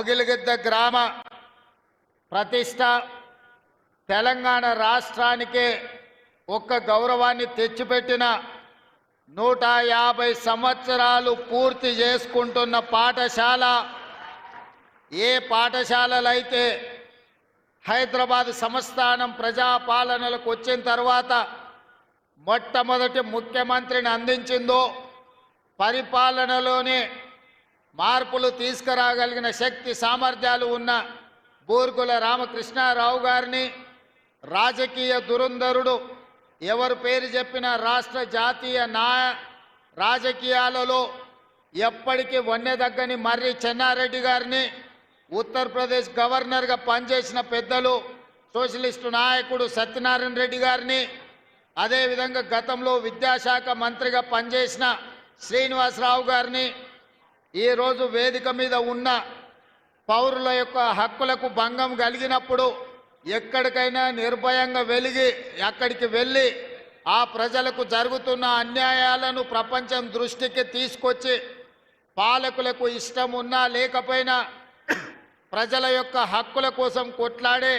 మొగిలిగిద్ద గ్రామ ప్రతిష్ట తెలంగాణ రాష్ట్రానికే ఒక్క గౌరవాన్ని తెచ్చిపెట్టిన నూట యాభై సంవత్సరాలు పూర్తి చేసుకుంటున్న పాఠశాల. ఏ పాఠశాలలైతే హైదరాబాద్ సంస్థానం ప్రజాపాలనలకు వచ్చిన తర్వాత మొట్టమొదటి ముఖ్యమంత్రిని అందించిందో పరిపాలనలోనే మార్పులు తీసుకురాగలిగిన శక్తి సామర్థ్యాలు ఉన్న బూర్గుల రామకృష్ణారావు గారిని రాజకీయ దురంధరుడు ఎవరు పేరు చెప్పిన రాష్ట్ర జాతీయ నా రాజకీయాలలో ఎప్పటికీ వన్నెదగ్గని మర్రి చెన్నారెడ్డి గారిని ఉత్తరప్రదేశ్ గవర్నర్గా పనిచేసిన పెద్దలు సోషలిస్టు నాయకుడు సత్యనారాయణ రెడ్డి గారిని అదేవిధంగా గతంలో విద్యాశాఖ మంత్రిగా పనిచేసిన శ్రీనివాసరావు గారిని ఈరోజు వేదిక మీద ఉన్న పౌరుల యొక్క హక్కులకు భంగం కలిగినప్పుడు ఎక్కడికైనా నిర్భయంగా వెలిగి అక్కడికి వెళ్ళి ఆ ప్రజలకు జరుగుతున్న అన్యాయాలను ప్రపంచం దృష్టికి తీసుకొచ్చి పాలకులకు ఇష్టం ఉన్నా లేకపోయినా ప్రజల యొక్క హక్కుల కోసం కొట్లాడే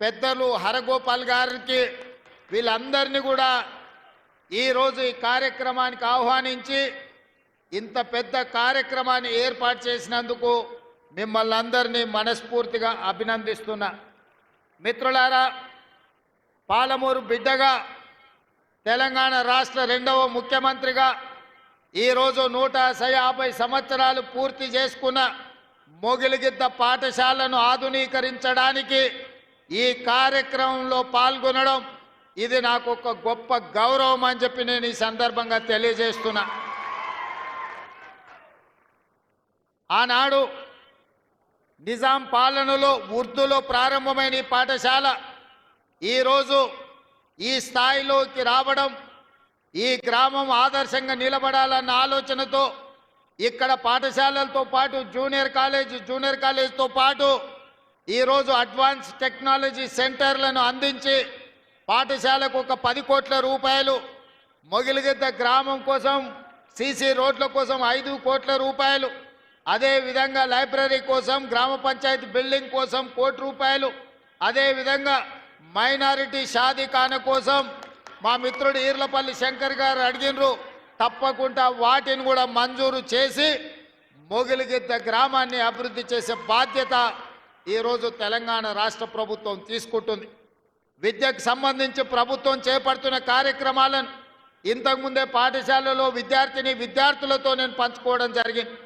పెద్దలు హరగోపాల్ గారికి వీళ్ళందరినీ కూడా ఈరోజు ఈ కార్యక్రమానికి ఆహ్వానించి ఇంత పెద్ద కార్యక్రమాన్ని ఏర్పాటు చేసినందుకు మిమ్మల్ని అందరినీ మనస్ఫూర్తిగా అభినందిస్తున్నా. మిత్రులారా పాలమూరు బిడ్డగా తెలంగాణ రాష్ట్ర రెండవ ముఖ్యమంత్రిగా ఈరోజు నూట యాభై సంవత్సరాలు పూర్తి చేసుకున్న మొగిలిగిద్ద పాఠశాలను ఆధునీకరించడానికి ఈ కార్యక్రమంలో పాల్గొనడం ఇది నాకు ఒక గొప్ప గౌరవం అని చెప్పి నేను ఈ సందర్భంగా తెలియజేస్తున్నా. ఆనాడు నిజాం పాలనలో ఉర్దూలో ప్రారంభమైన ఈ పాఠశాల ఈరోజు ఈ స్థాయిలోకి రావడం ఈ గ్రామం ఆదర్శంగా నిలబడాలన్న ఆలోచనతో ఇక్కడ పాఠశాలలతో పాటు జూనియర్ కాలేజ్ జూనియర్ కాలేజ్తో పాటు ఈరోజు అడ్వాన్స్ టెక్నాలజీ సెంటర్లను అందించి పాఠశాలకు ఒక పది కోట్ల రూపాయలు మొగిలిగిద్ద గ్రామం కోసం సీసీ రోడ్ల కోసం ఐదు కోట్ల రూపాయలు అదే విధంగా లైబ్రరీ కోసం గ్రామ పంచాయతీ బిల్డింగ్ కోసం కోటి రూపాయలు. అదేవిధంగా మైనారిటీ షాదీఖాన కోసం మా మిత్రుడు ఈర్లపల్లి శంకర్ గారు అడిగినరు. తప్పకుండా వాటిని కూడా మంజూరు చేసి మొగిలిగిద్ద గ్రామాన్ని అభివృద్ధి చేసే బాధ్యత ఈరోజు తెలంగాణ రాష్ట్ర ప్రభుత్వం తీసుకుంటుంది. విద్యకు సంబంధించి ప్రభుత్వం చేపడుతున్న కార్యక్రమాలను ఇంతకుముందే పాఠశాలలో విద్యార్థిని విద్యార్థులతో నేను పంచుకోవడం జరిగింది.